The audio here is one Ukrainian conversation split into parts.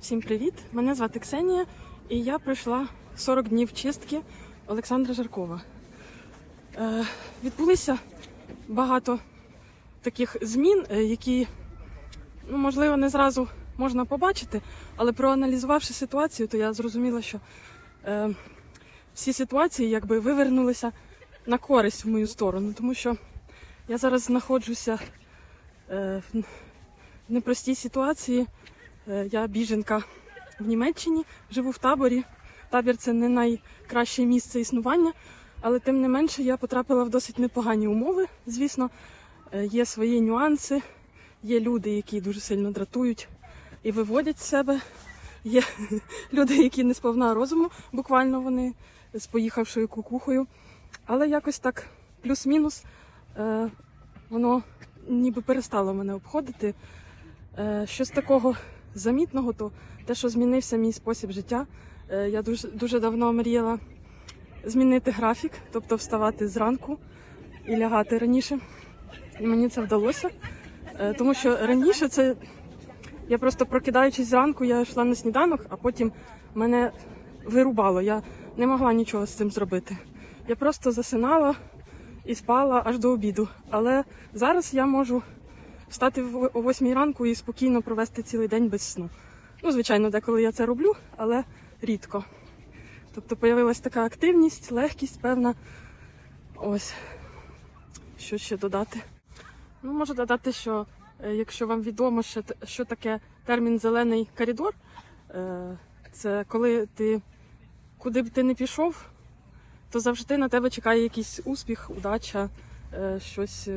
Всім привіт! Мене звати Ксенія, і я пройшла 40 днів чистки Олександра Жаркова. Е, відбулися багато таких змін, е, які, ну, можливо, не зразу можна побачити, але проаналізувавши ситуацію, то я зрозуміла, що е, всі ситуації якби вивернулися на користь в мою сторону, тому що я зараз знаходжуся е, в в непростій ситуації. Е, Я біженка в Німеччині, живу в таборі. Табір це не найкраще місце існування, але тим не менше я потрапила в досить непогані умови. Звісно, Е, є свої нюанси, є люди, які дуже сильно дратують і виводять з себе. Є люди, які не сповна розуму, буквально вони з поїхавшою кукухою. Але якось так плюс-мінус е, воно ніби перестало мене обходити. Щось такого замітного, то те, що змінився мій спосіб життя. Е, я дуже, дуже давно мріяла змінити графік, тобто вставати зранку і лягати раніше. І мені це вдалося. Е, тому що раніше це я просто прокидаючись зранку, я йшла на сніданок, а потім мене вирубало. Я не могла нічого з цим зробити. Я просто засинала і спала аж до обіду. Але зараз я можу встати о 8 ранку і спокійно провести цілий день без сну. Ну, звичайно, деколи я це роблю, але рідко. Тобто появилась така активність, легкість, певна. Ось. Що ще додати? Ну, можу додати, що е, якщо вам відомо, що, таке термін зелений коридор, е, це коли ти куди б ти не пішов, то завжди на тебе чекає якийсь успіх, удача, е, щось,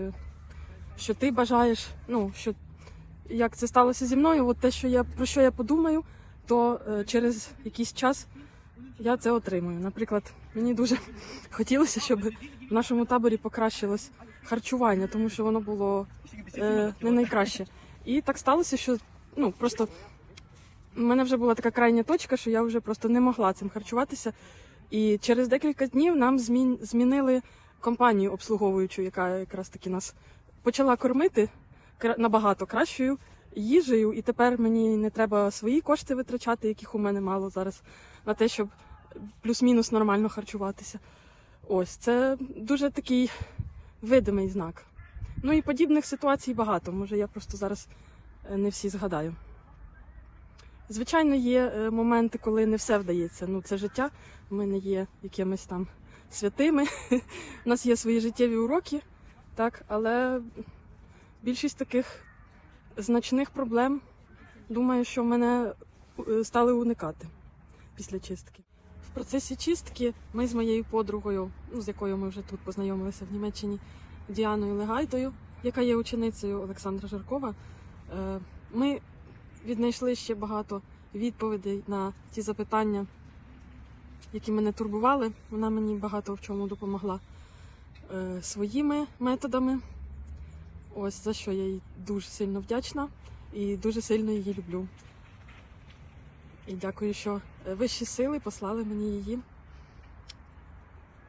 що ти бажаєш. Ну, що як це сталося зі мною, от те, що я про що я подумаю, то е, через якийсь час я це отримую. Наприклад, мені дуже хотілося, щоб в нашому таборі покращилось харчування, тому що воно було е, не найкраще. І так сталося, що ну просто в мене вже була така крайня точка, що я вже просто не могла цим харчуватися. І через декілька днів нам змін, змінили компанію обслуговуючу, яка якраз таки нас почала кормити набагато кращою їжею, і тепер мені не треба свої кошти витрачати, яких у мене мало зараз, на те, щоб плюс-мінус нормально харчуватися. Ось це дуже такий видимий знак. Ну і подібних ситуацій багато. Може, я просто зараз е, не всі згадаю. Звичайно, є е, моменти, коли не все вдається. Ну, це життя. Ми не є якимись там святими. У нас є свої життєві уроки, так, але більшість таких значних проблем, думаю, що мене е, стали уникати після чистки. В процесі чистки ми з моєю подругою, ну, з якою ми вже тут познайомилися в Німеччині, Діаною Легайтою, яка є ученицею Олександра Жаркова, е, ми віднайшли ще багато відповідей на ті запитання, які мене турбували. Вона мені багато в чому допомогла е, своїми методами. Ось за що я їй дуже сильно вдячна і дуже сильно її люблю. І дякую, що е, вищі сили послали мені її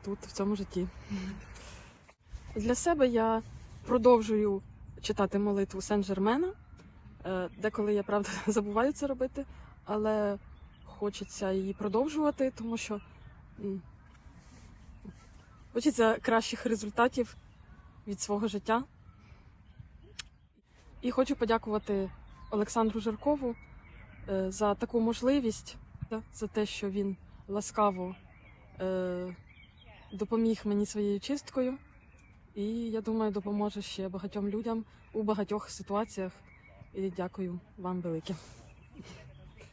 тут, в цьому житті. Для себе я продовжую читати молитву Сен-Жермена. Е, Деколи я правда забуваю це робити, але хочеться її продовжувати, тому що хочеться кращих результатів від свого життя. І хочу подякувати Олександру Жаркову е, за таку можливість, за те, що він ласкаво е, допоміг мені своєю чисткою. І я думаю, допоможе ще багатьом людям у багатьох ситуаціях. І дякую вам велике.